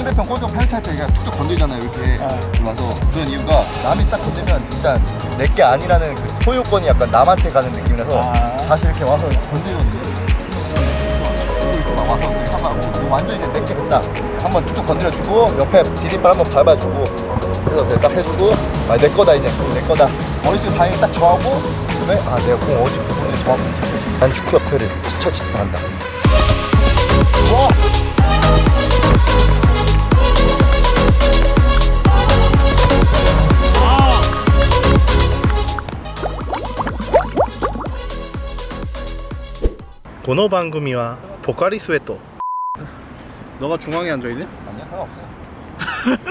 상대편 골도 펜트할 때 그냥 툭툭 건드리잖아요 이렇게. 와서 그런 이유가 남이 딱 건드리면 일단 내게 아니라는 그 소유권이 약간 남한테 가는 느낌이라서 아. 다시 이렇게 와서 건드리거든요. 와서 하고 완전히 이제 내게 됐다. 한번 툭툭 건드려주고 옆에 디딤발 한번 밟아주고 그래서 딱 해주고 아, 내 거다 이제. 내 거다. 머릿속에 다행히 딱 정하고 그다음에 아 내가 공 어디 정확히 잡혀지. 난 축구 협회를 스쳐 지탱한다. 와 스웨토 너가 중앙에 앉아있네? 아니야 상관없어요.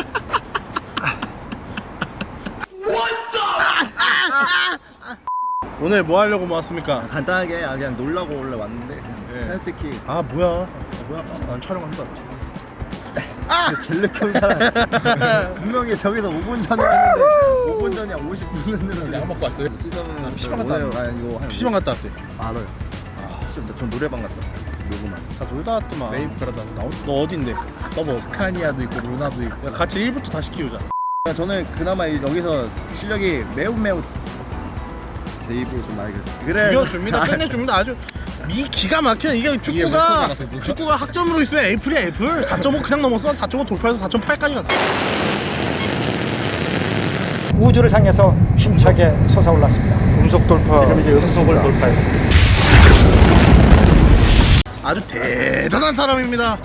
오늘 뭐 하려고 모았습니까? 간단하게 아, 그냥 놀라고 원래 왔는데 네. 사육특히. 아 뭐야? 아, 뭐야? 아, 난 촬영한다 젤르키운 사람 분명히 저기서 5분 전에 왔는데 5분 전이야. 50분 전에 약 먹고 왔어요? 쓰자면 PC방 갔다 오늘 아 이거 한 PC방 갔다 왔대. 알아요 아 진짜 전 노래방 갔다 요구만 다 놀다 왔더만. 메인 프라다. 나, 너 어딘데? 서버 스카니아도 있고 루나도 있고. 야, 같이 1부터 다시 키우자. 저는 그나마 이- 여기서 실력이 매우 매우 제 입으로 좀 많이 그랬어요. 그래. 죽여줍니다. 끝내줍니다. 아주 미 기가 막혀 이게 몇 축구가 번 나갔어, 축구가 학점으로 있으면 에이플이야 에이플 4.5 그냥 넘었어. 4.5 돌파해서 4.8까지 갔어. 우주를 향해서 힘차게 솟아올랐습니다. 음속 돌파. 지금 이제 음속을 돌파해. 아주 대단한 사람입니다.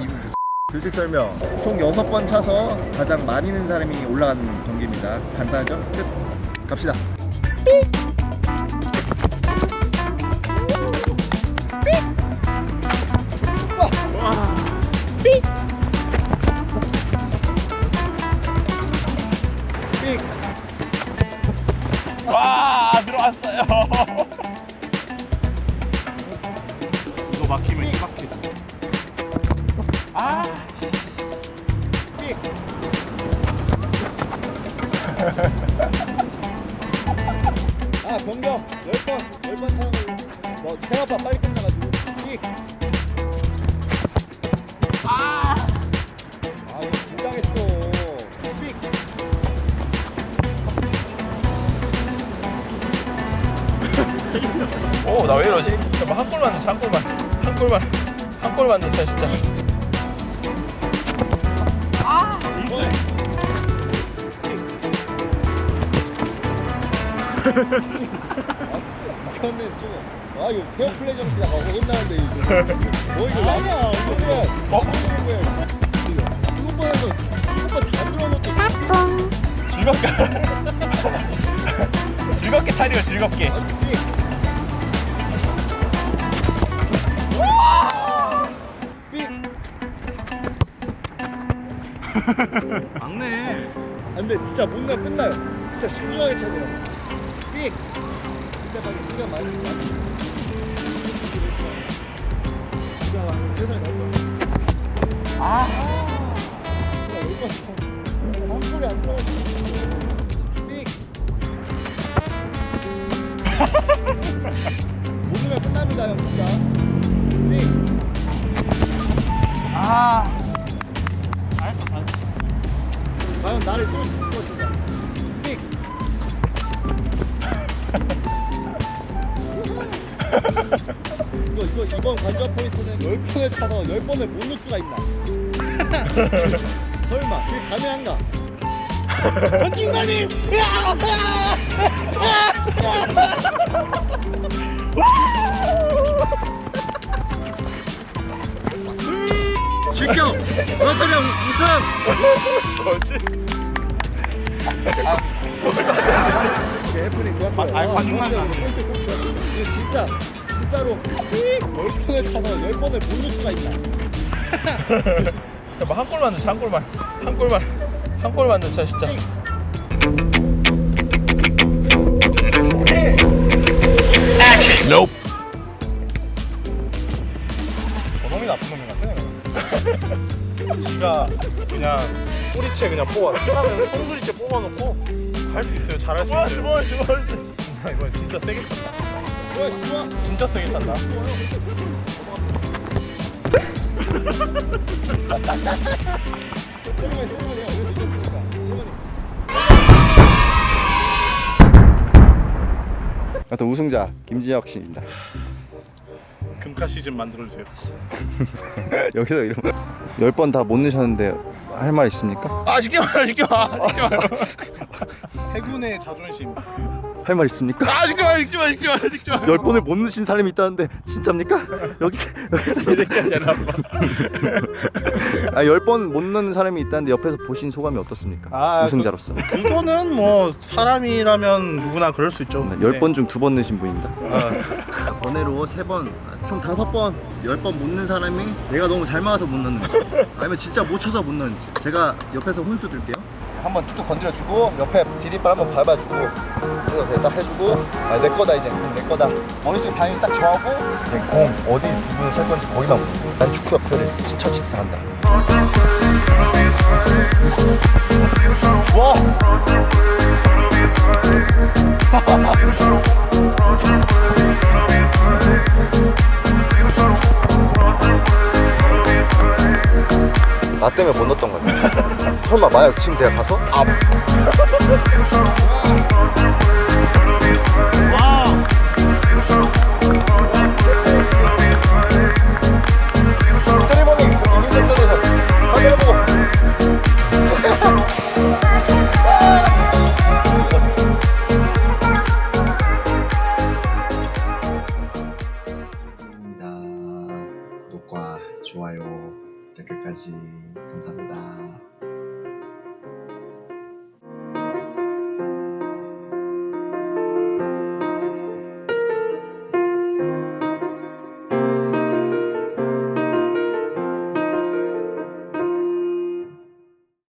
글식 설명. 총 6번 차서 가장 많이 는 사람이 올라간 경기입니다. 간단하죠? 끝. 갑시다. 와 들어왔어요 아 변경. 10번 10번 차는 뭐 생각보다 빨리 끝나가지고. 삑 아! 아 이거 긴장했어. 삑 오 나 왜 이러지? 잠깐 한 골만 넣자 한 골만. 한 골만. 한 골만 넣자 진짜. 이 거는 좀아 이거 페어플레이 정신이 약간 어긋나는데 이거. 뭐 이거 아니야 이거 뭐야? 어? 이거 뭐야? 이거번에서 이거번 다 들어놓고 즐겁게. 즐겁게 차려 즐겁게. 삑 삑! 막내. 아, 근데 진짜 못나 끝나요. 진짜 신중하게 차네요. 삑! 진짜 가게 시간 많이. 진짜 세상에 나올 거야. 아! 한 골이 안. 삑! 못 넣으면 끝납니다, 형, 진짜. 삑! 아 과연 나를 뚫을 수 있을 것인가? 삑! 이거 이거 이번 관전 포인트는 10번을 차서 10번을 못 넣을 수가 있나? 설마 그게 가능한가? 김관님 실격! 원철이 형 우승! 뭐지? 이게 해프닝 좋았고요 아, 아, 관중만 좋았어요. 포인트 꼭 좋았어요. 이게 진짜 진짜로 삑! 10번을 차서 10번을 못 넣을 수가 있나? 잠깐 한 골만 넣자 한 골만 한 골만 한 골만 넣자 진짜 저놈이 나쁜 놈이 같아 지가 그냥 꼬리채 그냥 뽑아 송두리째 뽑아놓고 할 수 있어요. 잘할 수 있어요. 좋아 좋아. 좋아 이거 진짜 세게 좋아 진짜 세게 찬다. 하여튼 우승자 김진혁 씨입니다. 금카 시즌 만들어 주세요. 여기서 이러면 10번 다 못 넣으셨는데 할 말 있습니까? 아 말해 쉽게 말해 해군의 자존심. 할 말 있습니까? 아 쉽게 말해 쉽게 말해 쉽게 말해 쉽게 말해 10번을 못 넣으신 사람이 있다는데 진짜입니까? 여기 여기서 얘기하잖아 아 10번 못 넣는 사람이 있다는데 옆에서 보신 소감이 어떻습니까? 아, 우승자로서 그거는 뭐 사람이라면 누구나 그럴 수 있죠. 네, 10번 중 2번 넣으신 분입니다 아, 번외로 3번 총 5번 10번 못 넣는 사람이 내가 너무 잘 맞아서 못 넣는지 아니면 진짜 못 쳐서 못 넣는지 제가 옆에서 혼수 들게요 한번 툭툭 건드려주고 옆에 디딤발 한번 밟아주고 그래서 그냥 딱 해주고 아, 내 거다 이제. 내 거다. 머릿속에 방향이 딱 정하고 이제 공 어디 부분을 찰 건지 거기만 보고 난 축구 협회를 스쳐짓다 한다. 와! 나 때문에 못 넣었던 거야. 설마 마약 내가 가서? 아. 구